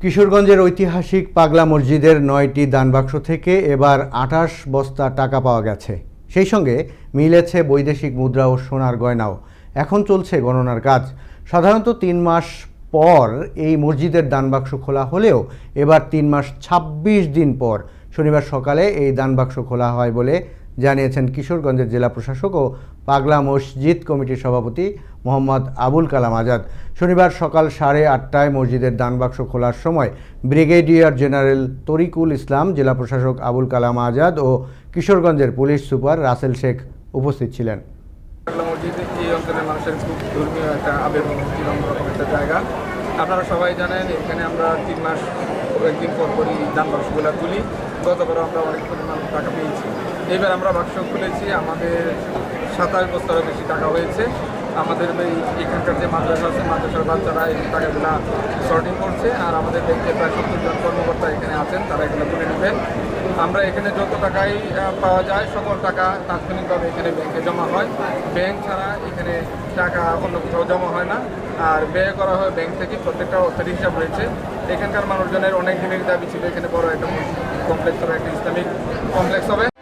কিশোরগঞ্জের ঐতিহাসিক পাগলা মসজিদের নয়টি দানবাক্স থেকে এবার আঠাশ বস্তা টাকা পাওয়া গেছে। সেই সঙ্গে মিলেছে বৈদেশিক মুদ্রা ও সোনার গয়নাও। এখন চলছে গণনার কাজ। সাধারণত তিন মাস পর এই মসজিদের দানবাক্স খোলা হলেও এবার তিন মাস ২৬ দিন পর শনিবার সকালে এই দানবাক্স খোলা হয় বলে জানিয়েছেন কিশোরগঞ্জের জেলা প্রশাসক ও পাগলা মসজিদ কমিটির সভাপতি মোহাম্মদ আবুল কালাম আজাদ। শনিবার সকাল সাড়ে আটটায় মসজিদের দানবাক্স খোলার সময় ব্রিগেডিয়ার জেনারেল তরিকুল ইসলাম, জেলা প্রশাসক আবুল কালাম আজাদ ও কিশোরগঞ্জের পুলিশ সুপার রাসেল শেখ উপস্থিত ছিলেন। খুব ধর্মীয় একটা জায়গা। আপনারা সবাই জানেন, এখানে আমরা তিন মাস একদিন পর পরই দান বাক্সগুলো তুলি। গতবার আমরা অনেক পরিমাণ টাকা পেয়েছি। এবার আমরা বাক্স খুলেছি, আমাদের সাতাশ বছরের বেশি টাকা হয়েছে। আমাদের এই এখানকার যে মাদ্রাসা আছে, মাদ্রাসার বাচ্চারা এই টাকাগুলো শর্টিং করছে আর আমাদের ব্যাংকে প্রায় সত্তর জন কর্মকর্তা এখানে আছেন, তারা এগুলো তুলে নেবেন। আমরা এখানে যত টাকাই পাওয়া যায়, সকল টাকা তাৎক্ষণিকভাবে এখানে ব্যাংকে জমা হয়। ব্যাংক ছাড়া এখানে টাকা অন্য কোথাও জমা হয় না। আর ব্যয় করা হয় ব্যাংক থেকে, প্রত্যেকটা অর্থের হিসাব রয়েছে। এখানকার মানুষজনের অনেক দিনের দাবি ছিল, এখানে বড় একটা কমপ্লেক্স হবে একটা ইসলামিক কমপ্লেক্স হবে।